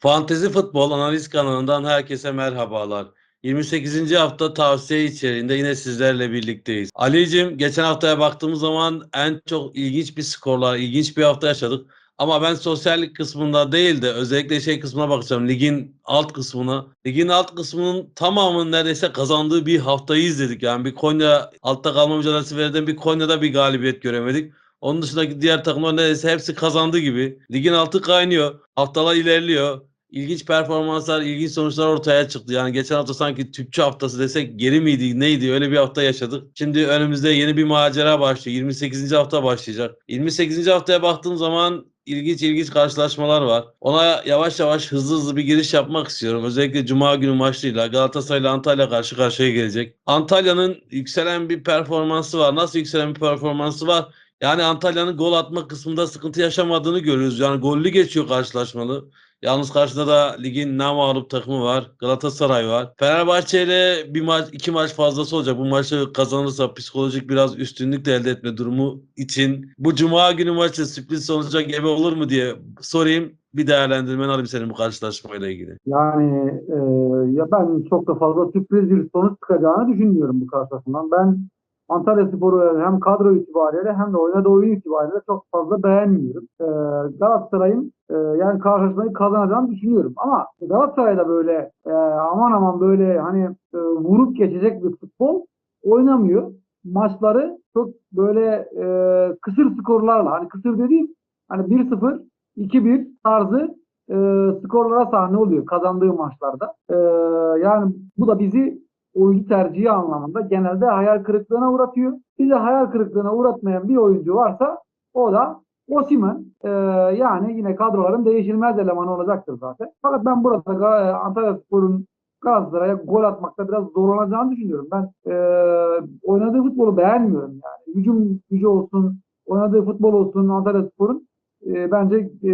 Fantezi Futbol Analiz kanalından herkese merhabalar. 28. hafta tavsiye içeriğinde yine sizlerle birlikteyiz. Ali'cim geçen haftaya baktığımız zaman en çok ilginç bir skorlar, ilginç bir hafta yaşadık. Ama ben sosyallik kısmında değil de özellikle şey kısmına bakacağım. Ligin alt kısmına. Ligin alt kısmının tamamının neredeyse kazandığı bir haftayı izledik. Yani bir Konya altta kalma mücadelesi verilen bir Konya'da bir galibiyet göremedik. Onun dışındaki diğer takımlar neredeyse hepsi kazandı gibi. Ligin altı kaynıyor. Haftalar ilerliyor. İlginç performanslar, ilginç sonuçlar ortaya çıktı. Yani geçen hafta sanki tüpçü haftası desek geri miydi, neydi? Öyle bir hafta yaşadık. Şimdi önümüzde yeni bir macera başlıyor. 28. hafta başlayacak. 28. haftaya baktığım zaman ilginç ilginç karşılaşmalar var. Ona yavaş yavaş hızlı hızlı bir giriş yapmak istiyorum. Özellikle Cuma günü maçıyla Galatasaray ile Antalya karşı karşıya gelecek. Antalya'nın yükselen bir performansı var. Nasıl yükselen bir performansı var? Yani Antalya'nın gol atma kısmında sıkıntı yaşamadığını görüyoruz. Yani gollü geçiyor karşılaşmalı. Yalnız karşıda da ligin namağlup takımı var. Galatasaray var. Fenerbahçe ile bir maç, iki maç fazlası olacak. Bu maçı kazanırsa psikolojik biraz üstünlük de elde etme durumu için bu cuma günü maçı sürpriz sonuca gebe olur mu diye sorayım. Bir değerlendirmen alayım senin bu karşılaşmayla ilgili. Yani e, ya ben çok da fazla sürpriz bir sonuç çıkacağını düşünmüyorum bu karşılaşmadan. Ben Antalya Spor'u hem kadro itibariyle hem de oynadığı oyun itibariyle çok fazla beğenmiyorum. E, Galatasaray'ın e, yani karşılaşmayı kazanacağını düşünüyorum. Ama Galatasaray'da böyle e, aman aman böyle hani e, vurup geçecek bir futbol oynamıyor. Maçları çok böyle e, kısır skorlarla hani kısır dediğim hani 1-0 2-1 tarzı e, skorlara sahne oluyor kazandığı maçlarda. E, yani bu da bizi oyuncu tercihi anlamında genelde hayal kırıklığına uğratıyor. Bizi hayal kırıklığına uğratmayan bir oyuncu varsa o da Osimhen. E, yani yine kadroların değişilmez elemanı olacaktır zaten. Fakat ben burada Ga- Antalya Spor'un Galatasaray'a gol atmakta biraz zorlanacağını düşünüyorum. Ben e, oynadığı futbolu beğenmiyorum yani. Hücum gücü olsun, oynadığı futbol olsun Antalya Spor'un e, bence e,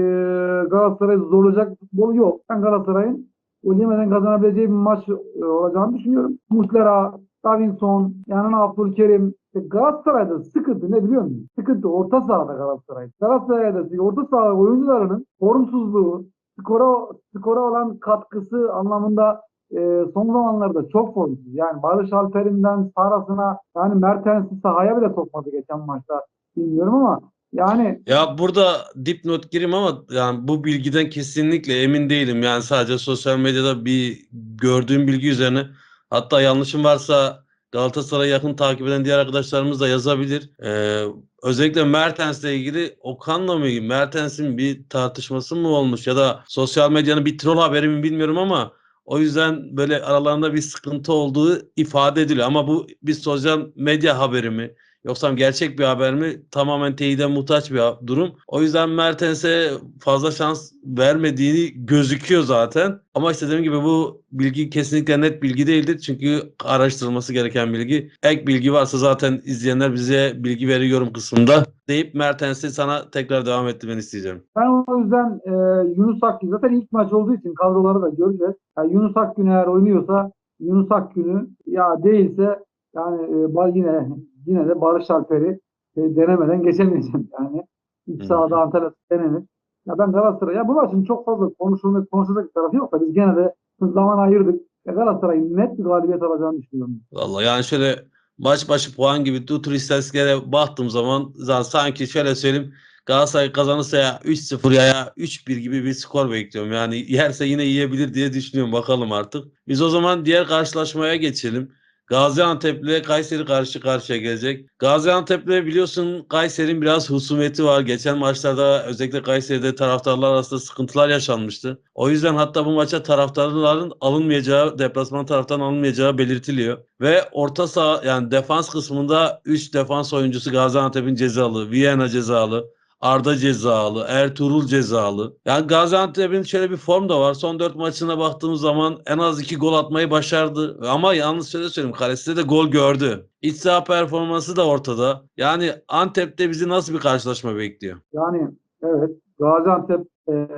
Galatasaray zorlayacak futbolu yok. Ben Galatasaray'ın gol yemeden kazanabileceği bir maç e, olacağını düşünüyorum. Muslera, Davinson, yanına Abdülkerim. E, Galatasaray'da sıkıntı ne biliyor musun? Sıkıntı orta sahada Galatasaray. Galatasaray'da orta saha oyuncularının formsuzluğu, skora, skora olan katkısı anlamında e, son zamanlarda çok formsuz. Yani Barış Alper'inden Saras'ına yani Mertens'i sahaya bile sokmadı geçen maçta. Bilmiyorum ama yani Ya burada dipnot gireyim ama yani bu bilgiden kesinlikle emin değilim. Yani sadece sosyal medyada bir gördüğüm bilgi üzerine. Hatta yanlışım varsa Galatasaray'ı yakın takip eden diğer arkadaşlarımız da yazabilir. Ee, özellikle Mertens'le ilgili Okan'la mı Mertens'in bir tartışması mı olmuş ya da sosyal medyanın bir troll haberi mi bilmiyorum ama o yüzden böyle aralarında bir sıkıntı olduğu ifade ediliyor. Ama bu bir sosyal medya haberi mi? Yoksa gerçek bir haber mi? Tamamen teyide muhtaç bir durum. O yüzden Mertens'e fazla şans vermediğini gözüküyor zaten. Ama işte dediğim gibi bu bilgi kesinlikle net bilgi değildir. Çünkü araştırılması gereken bilgi. Ek bilgi varsa zaten izleyenler bize bilgi verir yorum kısmında deyip Mertens'i sana tekrar devam ettirmeni isteyeceğim. Ben o yüzden e, Yunus Akgün zaten ilk maç olduğu için kadroları da göreceğiz. Yani Yunus Akgün eğer oynuyorsa Yunus Akgün'ü ya değilse yani e, yine yine de Barış Alper'i e, denemeden geçemeyeceğim yani. İlk Hı. sahada Antalya denenir. Ya ben Galatasaray ya bu maçın çok fazla konuşulmak konuşacak bir tarafı yok da biz gene de zaman ayırdık. Ya Galatasaray'ın net bir galibiyet alacağını düşünüyorum. Vallahi yani şöyle maç başı puan gibi tutur istatistiklere baktığım zaman zaten sanki şöyle söyleyeyim Galatasaray kazanırsa ya 3-0 ya ya 3-1 gibi bir skor bekliyorum. Yani yerse yine yiyebilir diye düşünüyorum bakalım artık. Biz o zaman diğer karşılaşmaya geçelim. Gaziantep ile Kayseri karşı karşıya gelecek. Gaziantep'le biliyorsun Kayseri'nin biraz husumeti var. Geçen maçlarda özellikle Kayseri'de taraftarlar arasında sıkıntılar yaşanmıştı. O yüzden hatta bu maça taraftarların alınmayacağı, deplasman taraftarının alınmayacağı belirtiliyor. Ve orta saha yani defans kısmında 3 defans oyuncusu Gaziantep'in cezalı, Viyana cezalı, Arda cezalı, Ertuğrul cezalı. Yani Gaziantep'in şöyle bir form da var. Son 4 maçına baktığımız zaman en az 2 gol atmayı başardı. Ama yalnız şöyle söyleyeyim kalesinde de gol gördü. İç saha performansı da ortada. Yani Antep'te bizi nasıl bir karşılaşma bekliyor? Yani evet Gaziantep e,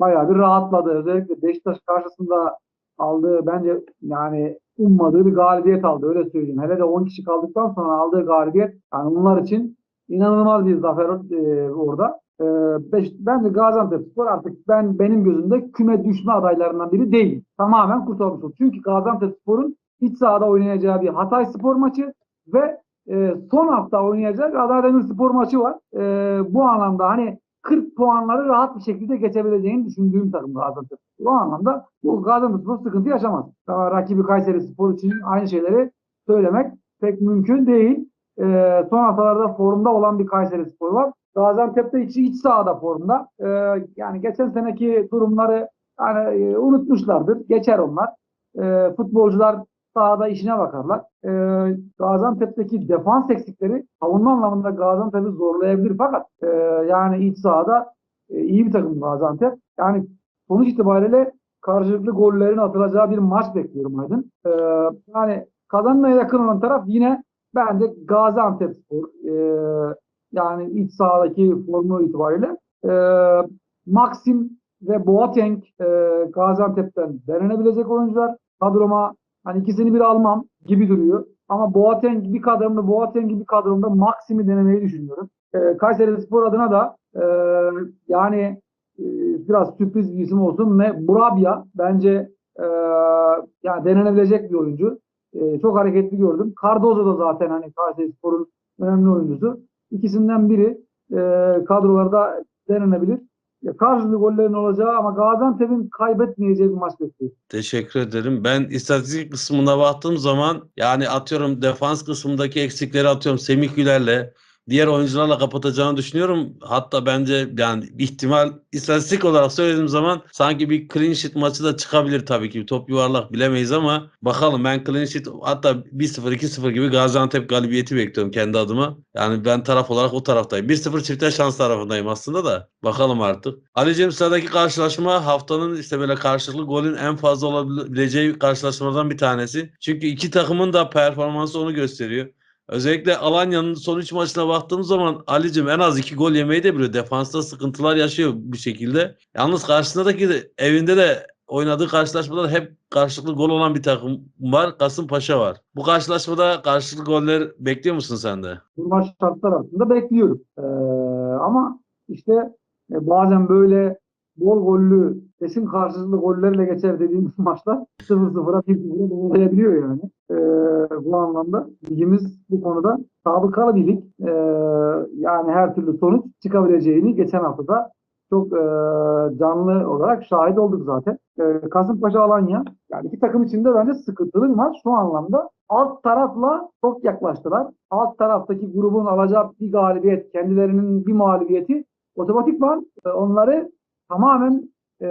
bayağı bir rahatladı. Özellikle Beşiktaş karşısında aldığı bence yani ummadığı bir galibiyet aldı öyle söyleyeyim. Hele de 10 kişi kaldıktan sonra aldığı galibiyet yani bunlar için inanılmaz bir zafer e, orada. Ee, beş, bence Gaziantepspor artık ben benim gözümde küme düşme adaylarından biri değil. Tamamen kurtulmuş oldu. Çünkü Gaziantepspor'un iç sahada oynayacağı bir Hatay Spor maçı ve e, son hafta oynayacak Adana Demirspor maçı var. E, bu anlamda hani 40 puanları rahat bir şekilde geçebileceğini düşündüğüm takım Gaziantep. Bu anlamda bu Gaziantepspor sıkıntı yaşamaz. Ama rakibi Kayseri Spor için aynı şeyleri söylemek pek mümkün değil. Ee, son haftalarda formda olan bir Kayseri Spor var. Gaziantep'te içi iç sahada formda. Ee, yani geçen seneki durumları yani e, unutmuşlardır. Geçer onlar. Ee, futbolcular sahada işine bakarlar. Ee, Gaziantep'teki defans eksikleri savunma anlamında Gaziantep'i zorlayabilir fakat e, yani iç sahada e, iyi bir takım Gaziantep. Yani sonuç itibariyle karşılıklı gollerin atılacağı bir maç bekliyorum Aydın. Ee, yani kazanmaya yakın olan taraf yine bence Gaziantepspor. Ee, yani iç sahadaki formu itibariyle. Ee, Maxim ve Boateng e, Gaziantep'ten denenebilecek oyuncular. Kadroma hani ikisini bir almam gibi duruyor. Ama Boateng bir kadromda, Boateng gibi kadromda Maxim'i denemeyi düşünüyorum. Ee, Kayseri Spor adına da e, yani e, biraz sürpriz bir isim olsun ve Burabya bence e, yani denenebilecek bir oyuncu. E, çok hareketli gördüm. Cardozo da zaten hani Kayseri Spor'un önemli oyuncusu. İkisinden biri e, kadrolarda denenebilir. Ya, karşılıklı gollerin olacağı ama Gaziantep'in kaybetmeyeceği bir maç bekliyorum. Teşekkür ederim. Ben istatistik kısmına baktığım zaman yani atıyorum defans kısmındaki eksikleri atıyorum Semih Güler'le diğer oyuncularla kapatacağını düşünüyorum. Hatta bence yani ihtimal istatistik olarak söylediğim zaman sanki bir clean sheet maçı da çıkabilir tabii ki. Top yuvarlak bilemeyiz ama bakalım ben clean sheet hatta 1-0 2-0 gibi Gaziantep galibiyeti bekliyorum kendi adıma. Yani ben taraf olarak o taraftayım. 1-0 çifte şans tarafındayım aslında da. Bakalım artık. Ali'ciğim sıradaki karşılaşma haftanın işte böyle karşılıklı golün en fazla olabileceği karşılaşmalardan bir tanesi. Çünkü iki takımın da performansı onu gösteriyor. Özellikle Alanya'nın son 3 maçına baktığım zaman Ali'cim en az 2 gol yemeyi de biliyor. Defansta sıkıntılar yaşıyor bir şekilde. Yalnız karşısındaki de, evinde de oynadığı karşılaşmada da hep karşılıklı gol olan bir takım var. Kasımpaşa var. Bu karşılaşmada karşılıklı goller bekliyor musun sen de? Bu maç şartlar altında bekliyorum. Ee, ama işte e, bazen böyle bol gollü, kesin karşılıklı gollerle geçer dediğimiz maçlar 0-0'a 1-0'a doğrayabiliyor yani. Ee, bu anlamda ligimiz bu konuda sabıkalı bir lig. Ee, yani her türlü sonuç çıkabileceğini geçen haftada çok e, canlı olarak şahit olduk zaten. E, Kasımpaşa Alanya yani iki takım içinde bence sıkıntılı bir maç şu anlamda. Alt tarafla çok yaklaştılar. Alt taraftaki grubun alacağı bir galibiyet, kendilerinin bir mağlubiyeti otomatikman e, onları tamamen e,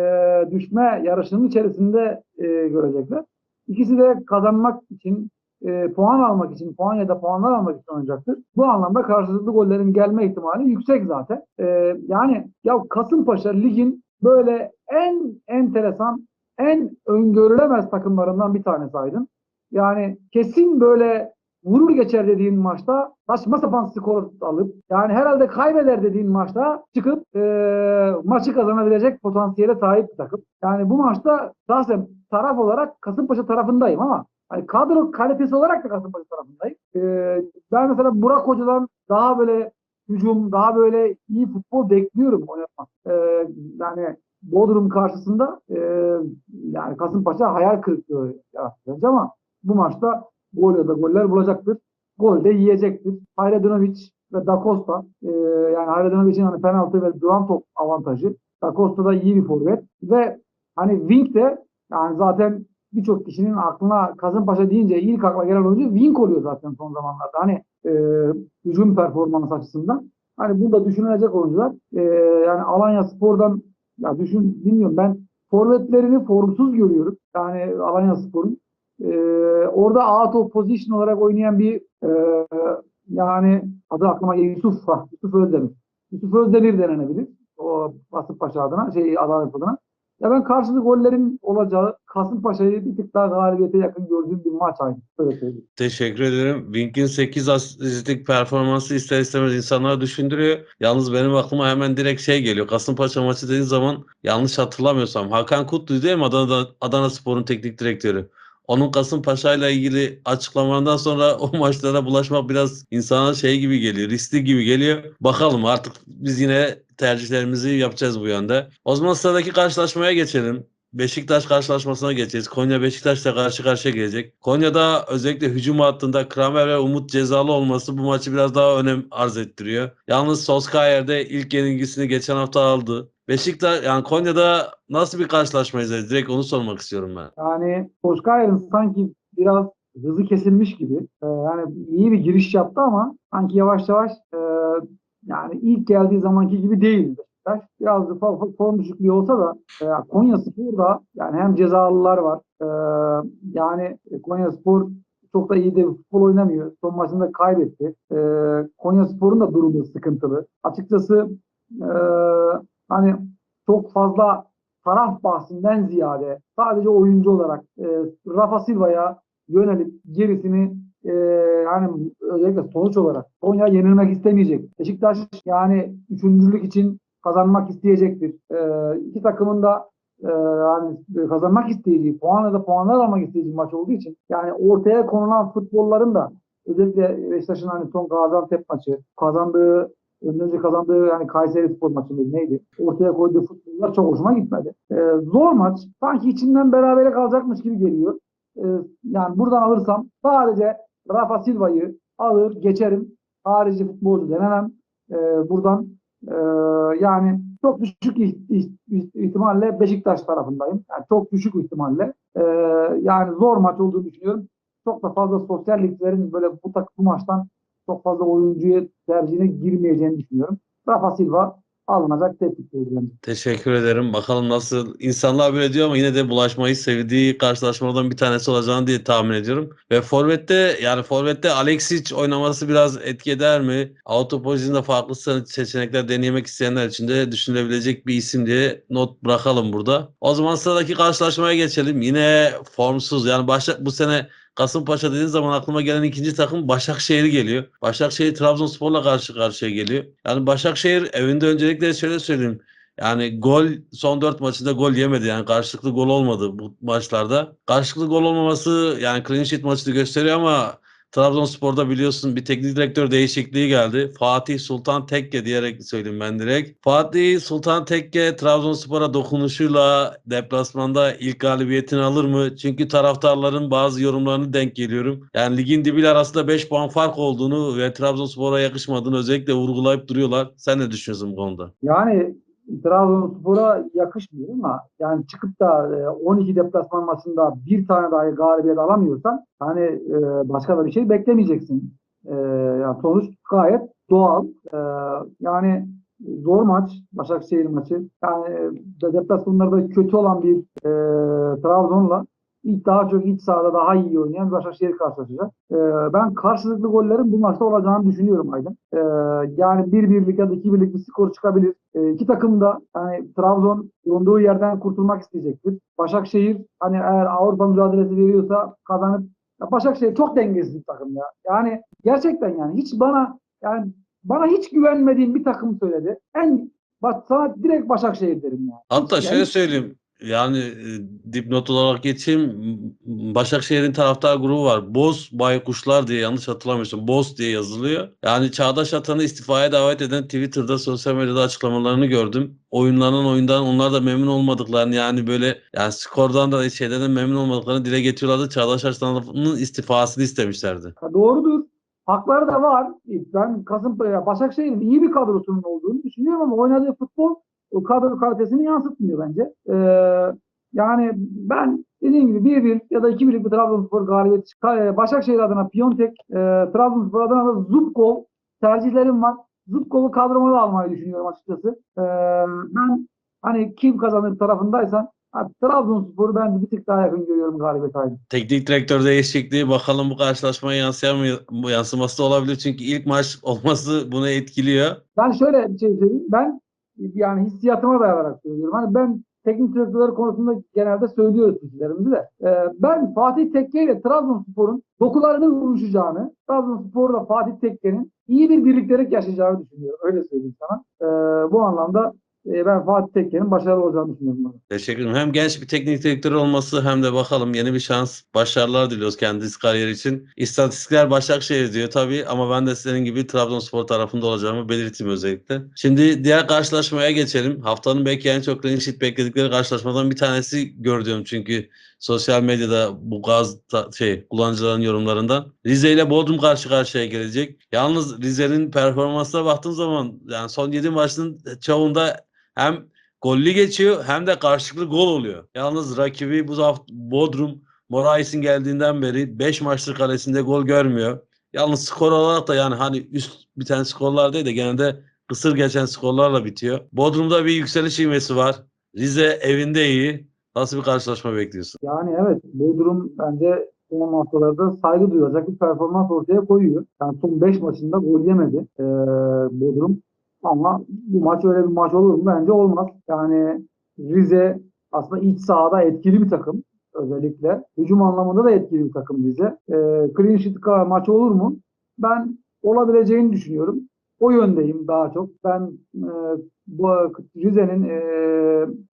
düşme yarışının içerisinde e, görecekler. İkisi de kazanmak için, e, puan almak için, puan ya da puanlar almak için oynayacaktır. Bu anlamda karşılıklı gollerin gelme ihtimali yüksek zaten. E, yani ya Kasımpaşa ligin böyle en enteresan, en öngörülemez takımlarından bir tanesi Aydın. Yani kesin böyle vurur geçer dediğin maçta saçma sapan skor alıp yani herhalde kaybeder dediğin maçta çıkıp e, maçı kazanabilecek potansiyele sahip bir takım. Yani bu maçta şahsen taraf olarak Kasımpaşa tarafındayım ama hani kadro kalitesi olarak da Kasımpaşa tarafındayım. E, ben mesela Burak Hoca'dan daha böyle hücum, daha böyle iyi futbol bekliyorum oynatmak. E, yani Bodrum karşısında e, yani Kasımpaşa hayal kırıklığı yarattı ama bu maçta gol ya da goller bulacaktır. Gol de yiyecektir. Hayredinovic ve Da Costa e, yani Hayredonovic'in hani penaltı ve duran top avantajı. Da Costa da iyi bir forvet ve hani Wink de yani zaten birçok kişinin aklına Kasımpaşa deyince ilk akla gelen oyuncu Wink oluyor zaten son zamanlarda. Hani e, hücum performans açısından. Hani burada düşünülecek oyuncular. E, yani Alanya Spor'dan ya düşün bilmiyorum ben forvetlerini formsuz görüyorum. Yani Alanya Spor'un. Ee, orada out of position olarak oynayan bir e, yani adı aklıma geliyor Yusuf, ha, Yusuf Özdemir. Yusuf Özdemir denenebilir. O Kasımpaşa adına, şey Adalet adına. Ya ben karşılıklı gollerin olacağı Kasımpaşa'yı bir tık daha galibiyete yakın gördüğüm bir maç aynı. Öyle söyleyeyim. Teşekkür ederim. Wink'in 8 asistlik performansı ister istemez insanları düşündürüyor. Yalnız benim aklıma hemen direkt şey geliyor. Kasımpaşa maçı dediğin zaman yanlış hatırlamıyorsam Hakan Kutlu değil mi Adana, Adana Spor'un teknik direktörü? Onun Kasımpaşa ile ilgili açıklamalarından sonra o maçlara bulaşmak biraz insana şey gibi geliyor, riskli gibi geliyor. Bakalım artık biz yine tercihlerimizi yapacağız bu yönde. O zaman sıradaki karşılaşmaya geçelim. Beşiktaş karşılaşmasına geçeceğiz. Konya Beşiktaş'la karşı karşıya gelecek. Konya'da özellikle hücum hattında Kramer ve Umut cezalı olması bu maçı biraz daha önem arz ettiriyor. Yalnız Solskjaer'de ilk yenilgisini geçen hafta aldı. Beşiktaş yani Konya'da nasıl bir karşılaşma izleriz? Direkt onu sormak istiyorum ben. Yani Solskjaer'in sanki biraz hızı kesilmiş gibi. Ee, yani iyi bir giriş yaptı ama sanki yavaş yavaş e, yani ilk geldiği zamanki gibi değil Beşiktaş. Biraz da form düşüklüğü olsa da e, Konya Spor'da yani hem cezalılar var. e, yani Konya Spor çok da iyi de futbol oynamıyor. Son maçında kaybetti. E, Konya Spor'un da durumu sıkıntılı. Açıkçası e, hani çok fazla taraf bahsinden ziyade sadece oyuncu olarak e, Rafa Silva'ya yönelip gerisini e, yani özellikle sonuç olarak Konya yenilmek istemeyecek. Beşiktaş yani üçüncülük için kazanmak isteyecektir. E, iki takımın da e, yani kazanmak isteyeceği, puanla da puanlar almak isteyeceği maç olduğu için yani ortaya konulan futbolların da özellikle Beşiktaş'ın hani son Gaziantep maçı kazandığı önce kazandığı yani Kayseri Spor maçında neydi? Ortaya koyduğu futbollar çok hoşuma gitmedi. Ee, zor maç. Sanki içinden berabere kalacakmış gibi geliyor. Ee, yani buradan alırsam sadece Rafa Silva'yı alır geçerim. Harici futbolcu denemem. Ee, buradan e, yani çok düşük iht- iht- ihtimalle Beşiktaş tarafındayım. Yani çok düşük ihtimalle. Ee, yani zor maç olduğunu düşünüyorum. Çok da fazla sosyal liglerin böyle bu, bu maçtan çok fazla oyuncuya tercihine girmeyeceğini düşünüyorum. Rafa Silva alınacak tek futbolcu bence. Teşekkür ederim. Bakalım nasıl insanlar böyle diyor ama yine de bulaşmayı sevdiği karşılaşmalardan bir tanesi olacağını diye tahmin ediyorum. Ve Forvet'te yani Forvet'te Alexic oynaması biraz etki eder mi? Auto pozisyonda farklı se- seçenekler denemek isteyenler için de düşünülebilecek bir isim diye not bırakalım burada. O zaman sıradaki karşılaşmaya geçelim. Yine formsuz yani başla, bu sene Kasımpaşa dediğin zaman aklıma gelen ikinci takım Başakşehir geliyor. Başakşehir Trabzonspor'la karşı karşıya geliyor. Yani Başakşehir evinde öncelikle şöyle söyleyeyim. Yani gol son 4 maçında gol yemedi. Yani karşılıklı gol olmadı bu maçlarda. Karşılıklı gol olmaması yani clean sheet maçını gösteriyor ama Trabzonspor'da biliyorsun bir teknik direktör değişikliği geldi. Fatih Sultan Tekke diyerek söyleyeyim ben direkt. Fatih Sultan Tekke Trabzonspor'a dokunuşuyla deplasmanda ilk galibiyetini alır mı? Çünkü taraftarların bazı yorumlarını denk geliyorum. Yani ligin dibiyle arasında 5 puan fark olduğunu ve Trabzonspor'a yakışmadığını özellikle vurgulayıp duruyorlar. Sen ne düşünüyorsun bu konuda? Yani Trabzonspor'a yakışmıyor ama yani çıkıp da e, 12 deplasman maçında bir tane dahi galibiyet alamıyorsan hani e, başka da bir şey beklemeyeceksin. E, yani sonuç gayet doğal. E, yani zor maç Başakşehir maçı. Yani e, deplasmanlarda kötü olan bir e, Trabzon'la ilk daha çok iç sahada daha iyi oynayan Başakşehir karşılaşacak. E, ben karşılıklı gollerin bu maçta olacağını düşünüyorum Aydın. E, yani bir birlik ya da iki birlik bir skor çıkabilir. E, iki takım da yani Trabzon bulunduğu yerden kurtulmak isteyecektir. Başakşehir hani eğer Avrupa mücadelesi veriyorsa kazanıp ya Başakşehir çok dengesiz bir takım ya. Yani gerçekten yani hiç bana yani bana hiç güvenmediğim bir takım söyledi. En bak sana direkt Başakşehir derim ya. Hatta Hiç- şöyle yani- söyleyeyim. Yani e, dipnot olarak geçeyim. Başakşehir'in taraftar grubu var. Boz Baykuşlar diye yanlış hatırlamıyorsam Boz diye yazılıyor. Yani Çağdaş Atan'ı istifaya davet eden Twitter'da sosyal medyada açıklamalarını gördüm. Oyunlanan oyundan onlar da memnun olmadıklarını yani böyle yani skordan da şeyden de memnun olmadıklarını dile getiriyorlardı. Çağdaş Atan'ın istifasını istemişlerdi. Ha, doğrudur. Hakları da var. Ben Kasımpaşa, Başakşehir'in iyi bir kadrosunun olduğunu düşünüyorum ama oynadığı futbol o kadro kalitesini yansıtmıyor bence. Ee, yani ben dediğim gibi 1-1 ya da 2-1'lik bir Trabzonspor galibiyeti çıkar. Başakşehir adına Piontek, e, Trabzonspor adına da Zubkov tercihlerim var. Zubkov'u kadroma da almayı düşünüyorum açıkçası. Ee, ben hani kim kazanır tarafındaysan Trabzonspor'u ben bir tık daha yakın görüyorum galibiyet aynı. Teknik direktör değişikliği bakalım bu karşılaşmaya yansıyan mı, yansıması da olabilir. Çünkü ilk maç olması bunu etkiliyor. Ben şöyle bir şey söyleyeyim. Ben yani hissiyatıma dayanarak söylüyorum. Hani ben teknik direktörler konusunda genelde söylüyoruz fikirlerimizi de. Ee, ben Fatih Tekke ile Trabzonspor'un dokularının uyuşacağını, Trabzonspor'la Fatih Tekke'nin iyi bir birliktelik yaşayacağını düşünüyorum. Öyle söyleyeyim sana. Ee, bu anlamda ben Fatih Tekke'nin başarılı olacağını düşünüyorum. Teşekkür. Hem genç bir teknik direktör olması hem de bakalım yeni bir şans. Başarılar diliyoruz kendisi kariyeri için. İstatistikler Başakşehir diyor tabii ama ben de senin gibi Trabzonspor tarafında olacağımı belirteyim özellikle. Şimdi diğer karşılaşmaya geçelim. Haftanın belki en çok clean sheet bekledikleri karşılaşmadan bir tanesi gördüğüm çünkü sosyal medyada bu gaz ta- şey kullanıcıların yorumlarından. Rize ile Bodrum karşı karşıya gelecek. Yalnız Rize'nin performansına baktığım zaman yani son 7 maçın çoğunda hem gollü geçiyor hem de karşılıklı gol oluyor. Yalnız rakibi bu hafta Bodrum Morais'in geldiğinden beri 5 maçtır kalesinde gol görmüyor. Yalnız skor olarak da yani hani üst biten skorlar değil de genelde kısır geçen skorlarla bitiyor. Bodrum'da bir yükseliş ivmesi var. Rize evinde iyi. Nasıl bir karşılaşma bekliyorsun? Yani evet Bodrum bence son haftalarda saygı duyacak bir performans ortaya koyuyor. Yani son 5 maçında gol yemedi ee, Bodrum. Ama bu maç öyle bir maç olur mu? Bence olmaz. Yani Rize aslında iç sahada etkili bir takım özellikle. Hücum anlamında da etkili bir takım Rize. Ee, clean sheet maçı olur mu? Ben olabileceğini düşünüyorum. O yöndeyim daha çok. Ben e, bu Rize'nin e,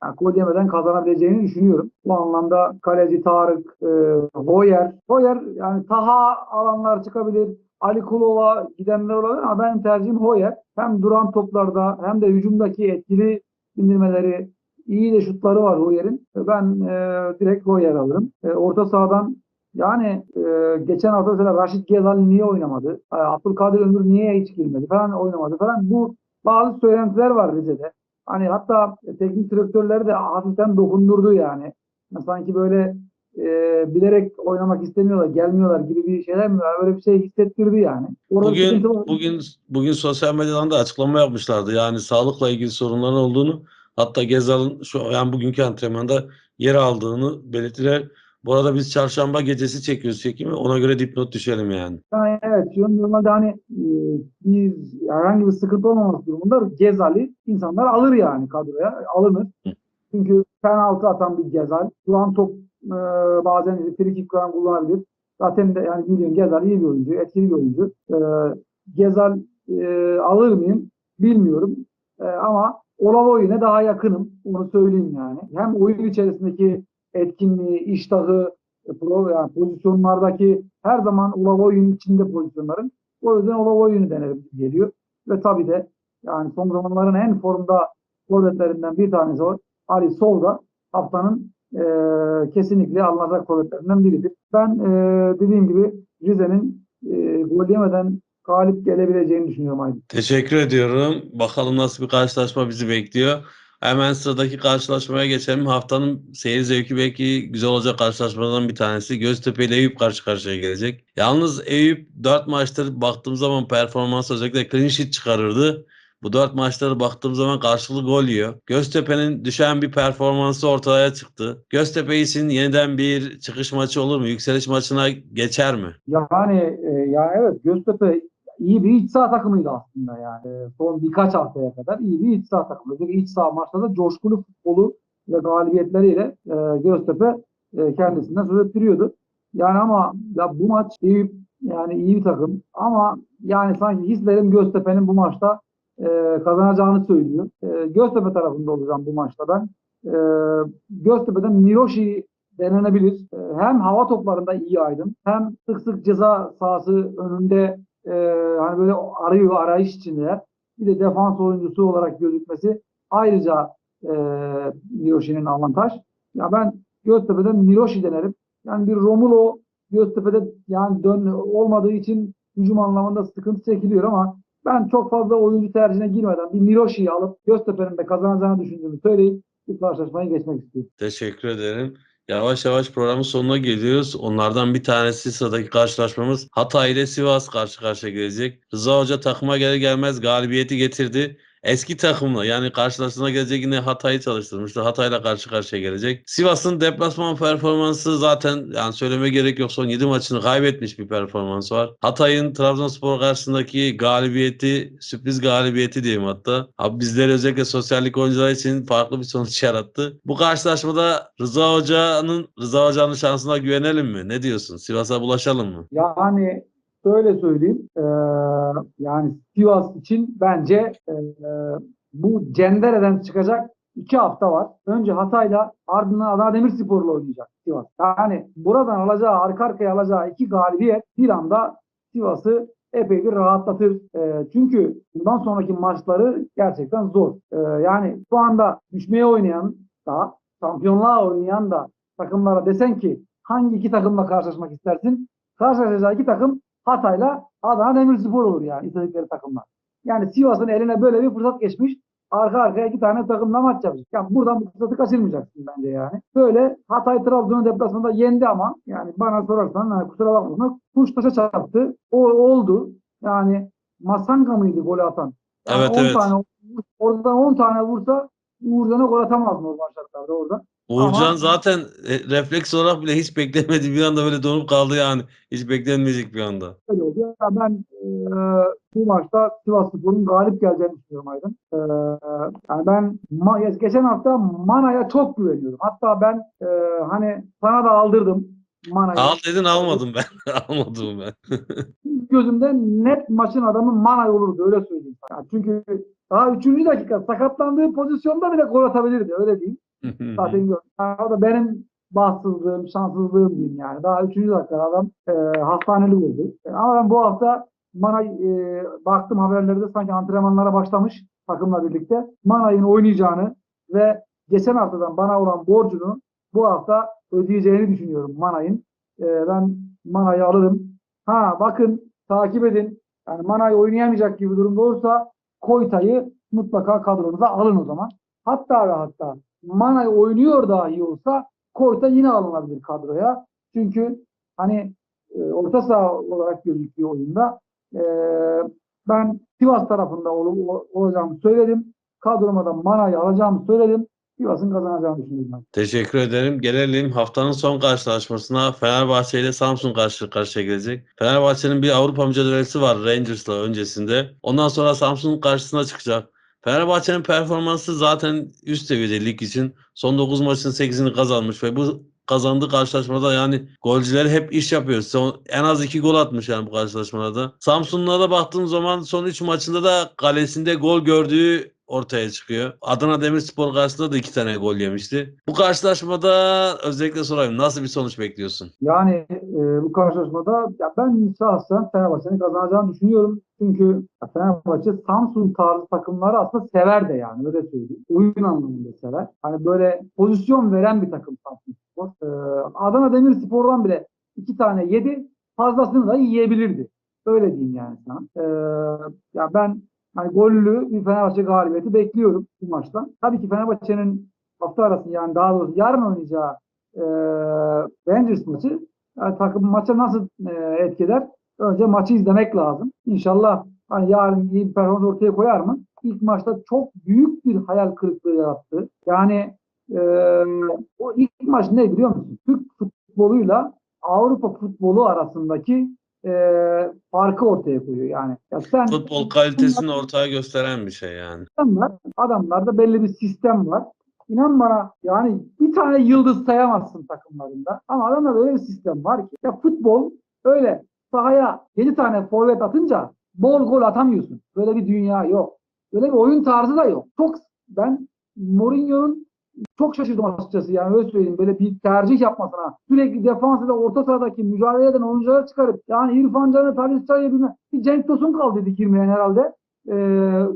yani gol kazanabileceğini düşünüyorum. Bu anlamda kaleci Tarık, e, Hoyer. Hoyer yani Taha alanlar çıkabilir. Ali Kulova gidenler olabilir ama benim tercihim Hoyer. Hem duran toplarda hem de hücumdaki etkili indirmeleri iyi de şutları var Hoyer'in. Ben e, direkt Hoyer alırım. E, orta sahadan yani e, geçen hafta mesela Raşit Gezal niye oynamadı? E, Abdülkadir Ömür niye hiç girmedi falan oynamadı falan. Bu bazı söylentiler var Rize'de. Hani hatta teknik direktörleri de hafiften dokundurdu yani. Sanki böyle e, bilerek oynamak istemiyorlar, gelmiyorlar gibi bir şeyler mi? Öyle bir şey hissettirdi yani. Orada Bugün bugün bugün sosyal medyadan da açıklama yapmışlardı. Yani sağlıkla ilgili sorunların olduğunu hatta Gezal'ın şu yani bugünkü antrenmanda yer aldığını belirttiler. Bu arada biz çarşamba gecesi çekiyoruz çekimi. Ona göre dipnot düşelim yani. Yani evet normalde hani e, biz herhangi bir sıkıntı olmaması durumunda Gezal'i insanlar alır yani kadroya. Alınır. Hı. Çünkü penaltı atan bir Gezal. Duran top e, bazen free kick falan kullanabilir. Zaten de yani biliyorsun Gezal iyi bir oyuncu, etkili bir oyuncu. E, Gezal e, alır mıyım bilmiyorum. E, ama Olavoy'una daha yakınım. Onu söyleyeyim yani. Hem oyun içerisindeki etkinliği, iştahı, e, yani pozisyonlardaki her zaman Olavoy'un içinde pozisyonların. O yüzden Olavoy'unu denerim geliyor. Ve tabii de yani son zamanların en formda forvetlerinden bir tanesi o. Ali Solda haftanın e, kesinlikle alınacak forvetlerinden biridir. Ben e, dediğim gibi Rize'nin e, gol yemeden galip gelebileceğini düşünüyorum Aydın. Teşekkür ediyorum. Bakalım nasıl bir karşılaşma bizi bekliyor. Hemen sıradaki karşılaşmaya geçelim. Haftanın seyir zevki belki güzel olacak karşılaşmalardan bir tanesi. Göztepe ile Eyüp karşı karşıya gelecek. Yalnız Eyüp 4 maçtır baktığım zaman performans özellikle clean sheet çıkarırdı. Bu 4 maçları baktığım zaman karşılıklı gol yiyor. Göztepe'nin düşen bir performansı ortaya çıktı. Göztepe için yeniden bir çıkış maçı olur mu? Yükseliş maçına geçer mi? Yani e, ya evet Göztepe iyi bir iç saha takımıydı aslında yani. E, Son birkaç haftaya kadar iyi bir iç saha takımı. Özellikle iç saha maçlarda coşkulu futbolu ve galibiyetleriyle e, Göztepe e, kendisinden söz ettiriyordu. Yani ama ya bu maç Eyüp yani iyi bir takım ama yani sanki hislerim Göztepe'nin bu maçta e, kazanacağını söylüyor. E, Göztepe tarafında olacağım bu maçta ben. E, Göztepe'den Miroşi denenebilir. E, Hem hava toplarında iyi aydın hem sık sık ceza sahası önünde e, hani böyle arıyor arayış içindeler. Bir de defans oyuncusu olarak gözükmesi ayrıca e, Miroshi'nin avantaj. Ya ben Göztepe'den Miroshi denerim. Yani bir Romulo Göztepe'de yani dön olmadığı için hücum anlamında sıkıntı çekiliyor ama ben çok fazla oyuncu tercihine girmeden bir Miroshi'yi alıp Göztepe'nin de kazanacağını düşündüğümü söyleyip bu karşılaşmaya geçmek istiyorum. Teşekkür ederim. Yavaş yavaş programın sonuna geliyoruz. Onlardan bir tanesi sıradaki karşılaşmamız Hatay ile Sivas karşı karşıya gelecek. Rıza Hoca takıma gelir gelmez galibiyeti getirdi. Eski takımla yani karşılaştığına gelecek yine Hatay'ı çalıştırmıştı. Hatay'la karşı karşıya gelecek. Sivas'ın deplasman performansı zaten yani söyleme gerek yok. Son 7 maçını kaybetmiş bir performans var. Hatay'ın Trabzonspor karşısındaki galibiyeti sürpriz galibiyeti diyeyim hatta. Abi bizleri özellikle sosyallik oyuncular için farklı bir sonuç yarattı. Bu karşılaşmada Rıza Hoca'nın Rıza Hoca'nın şansına güvenelim mi? Ne diyorsun? Sivas'a bulaşalım mı? Yani şöyle söyleyeyim. eee, yani Sivas için bence eee, bu Cendere'den çıkacak iki hafta var. Önce Hatay'la ardından Adana Demirspor'la oynayacak Sivas. Yani buradan alacağı arka arkaya alacağı iki galibiyet bir anda Sivas'ı epey bir rahatlatır. Ee, çünkü bundan sonraki maçları gerçekten zor. Ee, yani şu anda düşmeye oynayan da şampiyonluğa oynayan da takımlara desen ki hangi iki takımla karşılaşmak istersin? Karşılaşacağı iki takım Hatay'la Adana Demirspor olur yani istedikleri takımlar. Yani Sivas'ın eline böyle bir fırsat geçmiş. Arka arkaya iki tane takımla maç yapacak. Yani buradan bu fırsatı kaçırmayacaksın bence yani. Böyle Hatay Trabzon'u deplasmanda yendi ama yani bana sorarsan yani kusura bakma kuş taşa çarptı. O oldu. Yani Masanga mıydı golü atan? Yani Evet, 10 evet. Tane, oradan 10 tane vursa Uğurcan'a gol atamaz normal şartlarda orada. Uğurcan Ama- zaten e, refleks olarak bile hiç beklemedi. Bir anda böyle donup kaldı yani. Hiç beklenmeyecek bir anda. Öyle oldu. Ya ben e, bu maçta Sivas Spor'un galip geleceğini düşünüyorum Aydın. E, yani ben ma- geçen hafta Mana'ya çok güveniyorum. Hatta ben e, hani sana da aldırdım Mana'yı. Al dedin almadım ben. Almadım ben. Gözümde net maçın adamı Mana olurdu öyle söyleyeyim. sana. çünkü daha 3. dakika sakatlandığı pozisyonda bile gol atabilirdi öyle diyeyim. Zaten o da benim bahtsızlığım, şanssızlığım diyeyim yani. Daha 3. dakika adam e, hastaneli oldu. E, ama ben bu hafta Mana e, baktım haberlerde sanki antrenmanlara başlamış takımla birlikte. Mana'nın oynayacağını ve geçen haftadan bana olan borcunu bu hafta ödeyeceğini düşünüyorum Mana'nın. E, ben Mana'yı alırım. Ha bakın takip edin. Yani Mana'yı oynayamayacak gibi durumda olursa Koyta'yı mutlaka kadronuza alın o zaman. Hatta ve hatta Manay oynuyor dahi olsa Koyta yine alınabilir kadroya. Çünkü hani e, orta saha olarak gözüküyor oyunda. E, ben Sivas tarafında ol, ol- olacağımı söyledim. Kadroma da Manay'ı alacağımı söyledim. Sivas'ın kazanacağını düşünüyorum. Teşekkür ederim. Gelelim haftanın son karşılaşmasına. Fenerbahçe ile Samsun karşı karşıya gelecek. Fenerbahçe'nin bir Avrupa mücadelesi var Rangers'la öncesinde. Ondan sonra Samsun karşısına çıkacak. Fenerbahçe'nin performansı zaten üst seviyede lig için. Son 9 maçın 8'ini kazanmış ve bu kazandığı karşılaşmada yani golcüler hep iş yapıyor. Son, en az 2 gol atmış yani bu karşılaşmada. Samsun'la da baktığım zaman son 3 maçında da kalesinde gol gördüğü ortaya çıkıyor. Adana Demirspor karşısında da 2 tane gol yemişti. Bu karşılaşmada özellikle sorayım nasıl bir sonuç bekliyorsun? Yani e, bu karşılaşmada ya ben şahsen Fenerbahçe'nin kazanacağını düşünüyorum. Çünkü Fenerbahçe Samsun tarzı takımları aslında sever de yani öyle söyleyeyim. Oyun anlamında sever. Hani böyle pozisyon veren bir takım Samsun Spor. E, Adana Demirspor'dan bile iki tane yedi. Fazlasını da yiyebilirdi. Öyle diyeyim yani sana. E, ya ben hani gollü bir Fenerbahçe galibiyeti bekliyorum bu maçtan. Tabii ki Fenerbahçe'nin hafta arası yani daha doğrusu yarın oynayacağı e, Rangers maçı yani takım maça nasıl e, etkiler? Önce maçı izlemek lazım. İnşallah hani yarın iyi bir performans ortaya koyar mı? İlk maçta çok büyük bir hayal kırıklığı yarattı. Yani e, o ilk maç ne biliyor musun? Türk futboluyla Avrupa futbolu arasındaki e, farkı ortaya koyuyor. Yani ya sen Futbol kalitesini ortaya gösteren bir şey yani. adamlar, adamlarda belli bir sistem var. İnan bana yani bir tane yıldız sayamazsın takımlarında. Ama adamlarda öyle bir sistem var ki. Ya futbol öyle sahaya 7 tane forvet atınca bol gol atamıyorsun. Böyle bir dünya yok. Böyle bir oyun tarzı da yok. Çok ben Mourinho'nun çok şaşırdım açıkçası yani öyle söyleyeyim. Böyle bir tercih yapmasına. Sürekli defans ve orta sahadaki mücadele eden oyuncuları çıkarıp yani İrfan Can'ı, Talih Say'ı bilmem. Bir Cenk Tosun kaldı dedi girmeyen herhalde. Ee,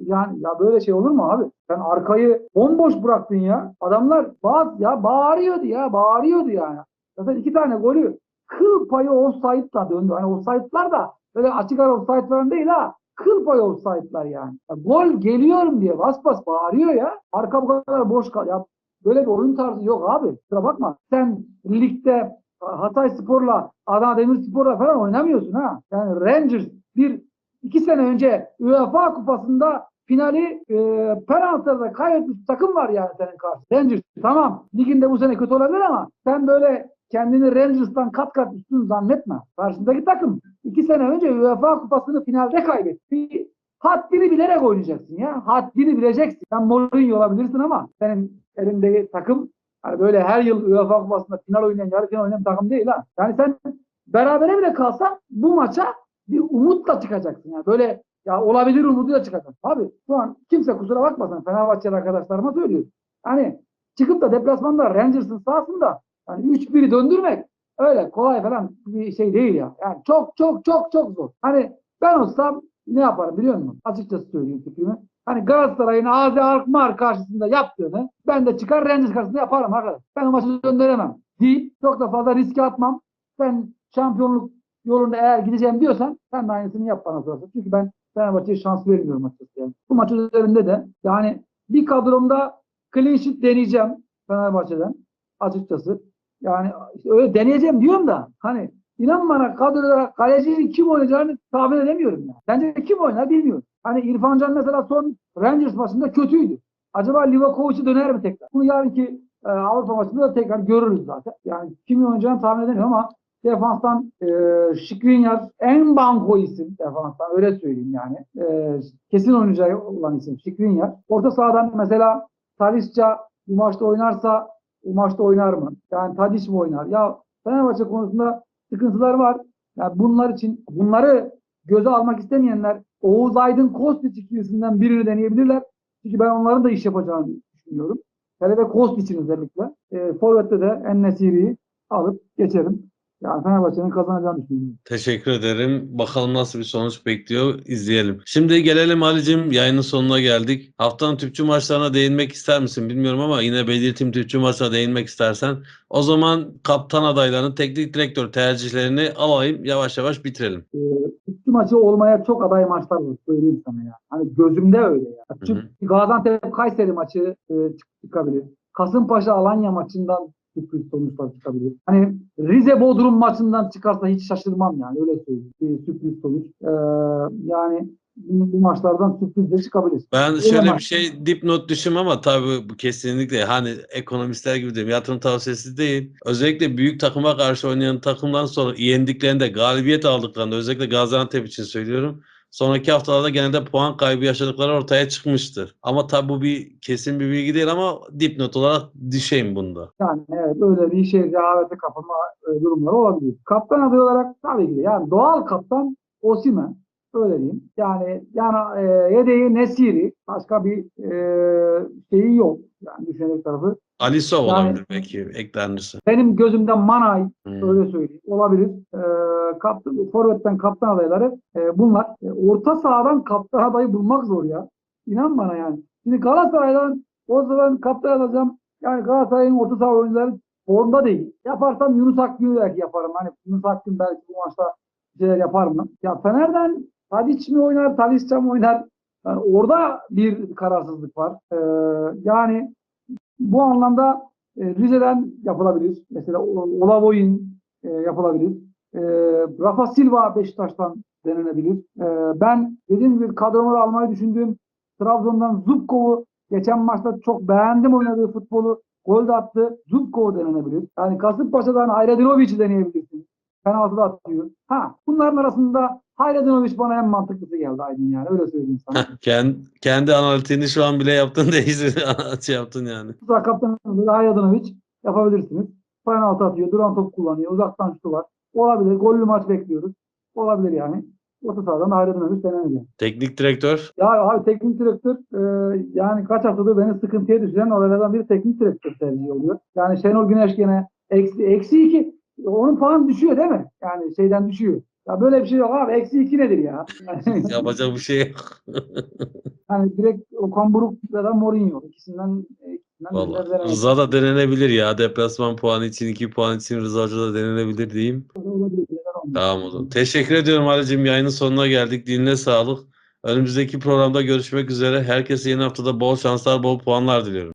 yani ya böyle şey olur mu abi? Sen arkayı bomboş bıraktın ya. Adamlar bağ, ya bağırıyordu ya. Bağırıyordu yani. Zaten iki tane golü kıl payı offside'la döndü. Hani offside'lar da böyle açık ara offside falan değil ha. Kıl payı offside'lar yani. Ya gol geliyorum diye bas bas bağırıyor ya. Arka bu kadar boş kal. Ya böyle bir oyun tarzı yok abi. Kusura bakma. Sen ligde Hatay Spor'la Adana Demirspor'la falan oynamıyorsun ha. Yani Rangers bir iki sene önce UEFA kupasında finali e, penaltılarda kaybetmiş takım var yani senin karşısında. Rangers tamam liginde bu sene kötü olabilir ama sen böyle kendini Rangers'tan kat kat üstün zannetme. Karşındaki takım iki sene önce UEFA kupasını finalde kaybetti. Haddini bilerek oynayacaksın ya. Haddini bileceksin. Sen Mourinho olabilirsin ama senin elindeki takım hani böyle her yıl UEFA kupasında final oynayan, yarı final oynayan takım değil ha. Yani sen berabere bile kalsan bu maça bir umutla çıkacaksın. Yani böyle Ya olabilir umuduyla çıkacak. Abi şu an kimse kusura bakmasın Fenerbahçeli arkadaşlarıma söylüyorum. Hani çıkıp da deplasmanda Rangers'ın sahasında hani 3-1'i döndürmek öyle kolay falan bir şey değil ya. Yani çok çok çok çok zor. Hani ben olsam ne yaparım biliyor musun? Açıkçası söyleyeyim fikrimi. Hani Galatasaray'ın Azi Alkmaar karşısında yaptığını ben de çıkar Rangers karşısında yaparım arkadaş. Ben o maçı döndüremem. Deyip çok da fazla riske atmam. Ben şampiyonluk yolunda eğer gideceğim diyorsan sen de aynısını yap bana sorarsan. Çünkü ben Fenerbahçe'ye şans vermiyorum açıkçası. Yani. Bu maç üzerinde de yani bir kadromda clean sheet deneyeceğim Fenerbahçe'den açıkçası. Yani işte öyle deneyeceğim diyorum da hani inan bana kadroda kalecinin kim oynayacağını tahmin edemiyorum. Yani. Bence kim oynar bilmiyorum. Hani İrfan Can mesela son Rangers maçında kötüydü. Acaba Livakovic'i döner mi tekrar? Bunu yarınki e, Avrupa maçında da tekrar görürüz zaten. Yani kimin oynayacağını tahmin edemiyorum ama defanstan e, Skriniar en banko isim defanstan öyle söyleyeyim yani. E, kesin oynayacağı olan isim Skriniar. Orta sahadan mesela Talisca bu maçta oynarsa bu maçta oynar mı? Yani Tadic mi oynar? Ya Fenerbahçe konusunda sıkıntılar var. Yani bunlar için bunları göze almak istemeyenler Oğuz Aydın Kostić ikilisinden birini deneyebilirler. Çünkü ben onların da iş yapacağını düşünüyorum. Hele de Kostić'in özellikle. E, Forvet'te de En-Nesyri'yi alıp geçerim. Yani Fenerbahçe'nin kazanacağını düşünüyorum. Teşekkür ederim. Bakalım nasıl bir sonuç bekliyor. izleyelim. Şimdi gelelim Ali'cim. Yayının sonuna geldik. Haftanın tüpçü maçlarına değinmek ister misin bilmiyorum ama yine belirteyim tüpçü maçına değinmek istersen. O zaman kaptan adaylarının teknik direktör tercihlerini alayım. Yavaş yavaş bitirelim. E, üstü maçı olmaya çok aday maçlar var söyleyeyim sana ya. Hani gözümde öyle ya. Çünkü Gaziantep Kayseri maçı e, çık- çıkabilir. Kasımpaşa Alanya maçından sürpriz sonuçlar çıkabilir. Hani Rize Bodrum maçından çıkarsa hiç şaşırmam yani öyle söyleyeyim. Bir sürpriz sonuç. E, yani bu, maçlardan sürpriz de çıkabilir. Ben Öyle şöyle bir maç. şey dipnot düşüm ama tabii bu kesinlikle hani ekonomistler gibi diyeyim yatırım tavsiyesi değil. Özellikle büyük takıma karşı oynayan takımdan sonra yendiklerinde galibiyet aldıklarında özellikle Gaziantep için söylüyorum. Sonraki haftalarda genelde puan kaybı yaşadıkları ortaya çıkmıştır. Ama tabii bu bir kesin bir bilgi değil ama dipnot olarak düşeyim bunda. Yani evet öyle bir şey rehavete kapılma e, durumları olabilir. Kaptan adayı olarak tabii ki yani doğal kaptan Osimhen. Öyle diyeyim. Yani yani e, yedeği Nesiri. Başka bir e, şeyi yok. Yani düşünecek tarafı. Alisov Yani- olabilir belki eklenirse. Benim gözümde Manay Hmm. öyle söyleyeyim. Olabilir. E, kaptan, forvetten kaptan adayları e, bunlar. E, orta sahadan kaptan adayı bulmak zor ya. İnan bana yani. Şimdi Galatasaray'dan ortadan kaptan alacağım. Yani Galatasaray'ın orta saha oyuncuları formda değil. Yaparsam Yunus Akgün'ü belki yaparım. Hani Yunus Akgün belki bu maçta bir şeyler yapar mı? Ya Fener'den Tadic mi oynar, Talisca mı oynar? Yani orada bir kararsızlık var. Ee, yani bu anlamda e, Rize'den yapılabilir. Mesela Olavoy'un e, yapılabilir. E, Rafa Silva Beşiktaş'tan denenebilir. E, ben dediğim gibi kadromu almayı düşündüğüm Trabzon'dan Zubkov'u geçen maçta çok beğendim oynadığı futbolu. Gol de attı. Zubkov denenebilir. Yani Kasımpaşa'dan Hayredinoviç'i deneyebilirsiniz. Penaltı da atıyor. Ha, bunların arasında Hayredinoviç bana en mantıklısı geldi Aydın yani. Öyle söyleyeyim sana. kendi, kendi analitiğini şu an bile yaptın değilsin. şey yaptın yani. Sağ kaptan Hayredinoviç yapabilirsiniz. Penaltı atıyor. Duran top kullanıyor. Uzaktan şutu var. Olabilir. Gollü maç bekliyoruz. Olabilir yani. Orta sahadan Hayredinoviç denemeyecek. Teknik direktör Ya abi teknik direktör e, yani kaç haftadır beni sıkıntıya düşüren olaylardan biri teknik direktör tercihi oluyor. Yani Şenol Güneş gene eksi, eksi iki. Onun puan düşüyor değil mi? Yani şeyden düşüyor. Ya böyle bir şey yok abi. Eksi iki nedir ya? Yani, yapacak bir şey yok. hani direkt Okan Buruk ya da Mourinho. ikisinden ikisinden Vallahi. Rıza da denenebilir ya. Deplasman puanı için, 2 puan için Rıza Hoca da denenebilir diyeyim. Olabilir? Tamam o zaman. Teşekkür ediyorum Ali'cim. Yayının sonuna geldik. Diline sağlık. Önümüzdeki programda görüşmek üzere. Herkese yeni haftada bol şanslar, bol puanlar diliyorum.